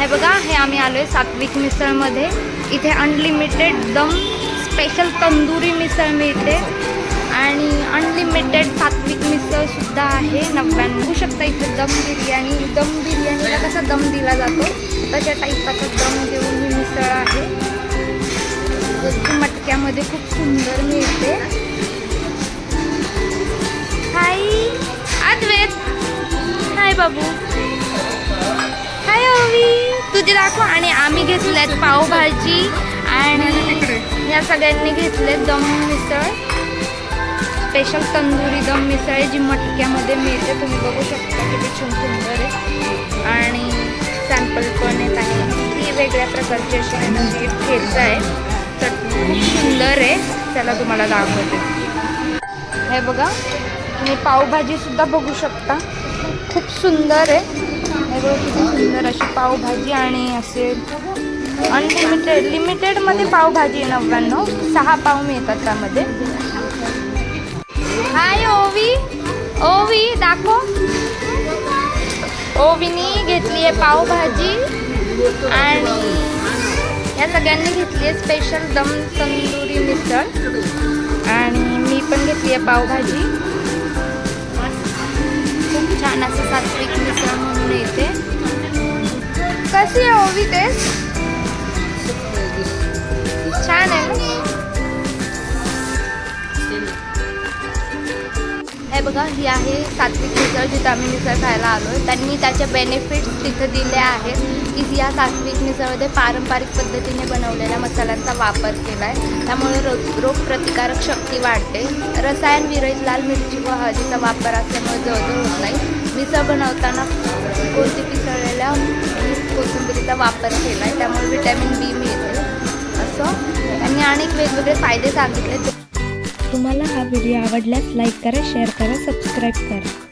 हे बघा हे आम्ही आलो आहे सात्विक मिसळमध्ये इथे अनलिमिटेड दम स्पेशल तंदुरी मिसळ मिळते. आणि अनलिमिटेड सात्विक मिसळसुद्धा आहे नव्याण्णव होऊ शकता इथे दम बिर्याणी दम बिर्याणीला कसा दम दिला जातो? तशा टाईपाचा दम देऊन ही मिसळ आहे. मटक्यामध्ये खूप सुंदर मिळते. हाय अद्वैत. हाय बाबू. घेतल्यात पावभाजी आणि या सगळ्यांनी घेतले दम मिसळ. स्पेशल तंदुरी दम मिसळ आहे जी मटक्यामध्ये मिळते. तुम्ही बघू शकता किती छान सुंदर आहे. आणि सॅम्पल पण येत आहे. ही वेगळ्या प्रकारची अशी म्हणजे ठेचा आहे. चटणी खूप सुंदर आहे. त्याला तुम्हाला दाखवते. हे बघा तुम्ही पावभाजी सुद्धा बघू शकता. खूप सुंदर आहे. हे बघा किती सुंदर अशी पावभाजी आणि असे अनलिमिटेड म्हणजे लिमिटेडमध्ये पावभाजी आहे नव्याण्णव. सहा पाव मिळतात त्यामध्ये. हाय ओवी. ओवी दाखव. ओवीनी घेतली आहे पावभाजी. आणि या सगळ्यांनी घेतली आहे स्पेशल दम तंदुरी मिसळ. आणि मी पण घेतली आहे पावभाजी. खूप छान असं सात्विक मिसळ म्हणून येते. कशी आहे ओवी ते आहे बघा ही आहे सात्विक मिसळ जिथं आम्ही मिसळ खायला आलो त्यांनी त्याचे बेनिफिट्स तिथं दिले आहेत की या सात्विक मिसळमध्ये पारंपरिक पद्धतीने बनवलेल्या मसाल्यांचा वापर केला आहे त्यामुळे रोग रोगप्रतिकारक शक्ती वाढते. रसायन विरहित लाल मिरची व हळदीचा वापर असल्यामुळे जळजळ होत नाही. मिसळ बनवताना कोणती पिसळलेल्या कोथिंबिरीचा वापर केला आहे त्यामुळे विटॅमिन बी मिळते. असं. त्यांनी अनेक वेगवेगळे फायदे सांगितले. तुम्हाला हा व्हिडिओ आवडल्यास लाईक करा शेअर करा सबस्क्राईब करा.